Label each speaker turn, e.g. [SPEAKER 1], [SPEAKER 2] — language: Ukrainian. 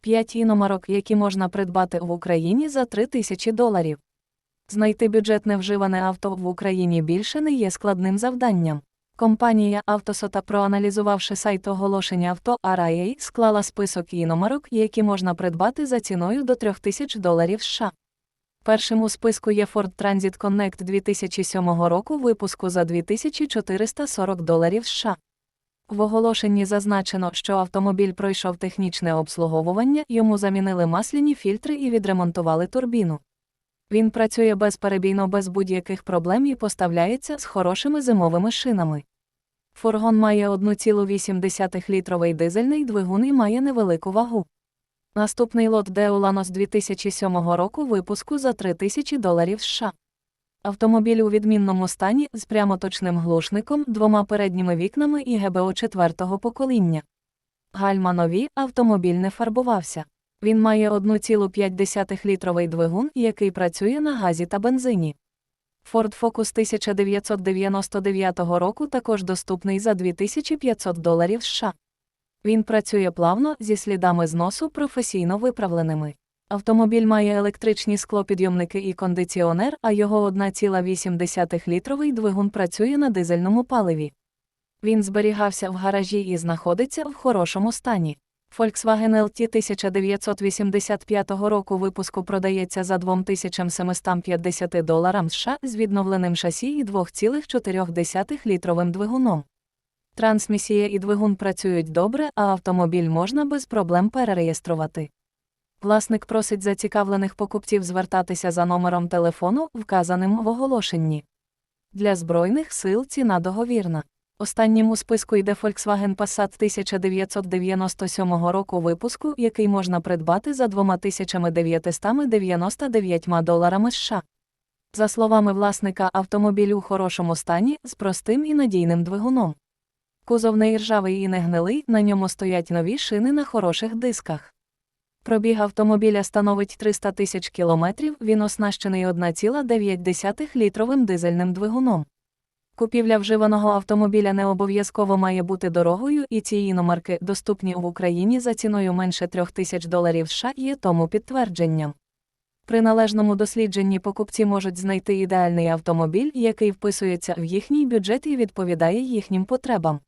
[SPEAKER 1] 5 іномарок, які можна придбати в Україні за 3 тисячі доларів. Знайти бюджетне вживане авто в Україні більше не є складним завданням. Компанія Автосота, проаналізувавши сайт оголошення авто RIA, склала список іномарок, які можна придбати за ціною до 3 тисяч доларів США. Першим у списку є Ford Transit Connect 2007 року випуску за 2440 доларів США. В оголошенні зазначено, що автомобіль пройшов технічне обслуговування, йому замінили масляні фільтри і відремонтували турбіну. Він працює безперебійно без будь-яких проблем і поставляється з хорошими зимовими шинами. Фургон має 1,8-літровий дизельний двигун і має невелику вагу. Наступний лот Деуланос 2007 року випуску за 3000 доларів США. Автомобіль у відмінному стані з прямоточним глушником, двома передніми вікнами і ГБО четвертого покоління. Гальма нові, автомобіль не фарбувався. Він має 1,5-літровий двигун, який працює на газі та бензині. Ford Focus 1999 року також доступний за 2500 доларів США. Він працює плавно зі слідами зносу професійно виправленими. Автомобіль має електричні склопідйомники і кондиціонер, а його 1,8-літровий двигун працює на дизельному паливі. Він зберігався в гаражі і знаходиться в хорошому стані. Volkswagen LT 1985 року випуску продається за 2750 доларам США з відновленим шасі і 2,4-літровим двигуном. Трансмісія і двигун працюють добре, а автомобіль можна без проблем перереєструвати. Власник просить зацікавлених покупців звертатися за номером телефону, вказаним в оголошенні. Для Збройних сил ціна договірна. Останнім у списку йде Volkswagen Passat 1997 року випуску, який можна придбати за 2999 доларами США. За словами власника, автомобіль у хорошому стані з простим і надійним двигуном. Кузов не іржавий і не гнилий, на ньому стоять нові шини на хороших дисках. Пробіг автомобіля становить 300 тисяч кілометрів, він оснащений 1,9-літровим дизельним двигуном. Купівля вживаного автомобіля не обов'язково має бути дорогою, і ці іномарки, доступні в Україні за ціною менше 3 тисяч доларів США, є тому підтвердженням. При належному дослідженні покупці можуть знайти ідеальний автомобіль, який вписується в їхній бюджет і відповідає їхнім потребам.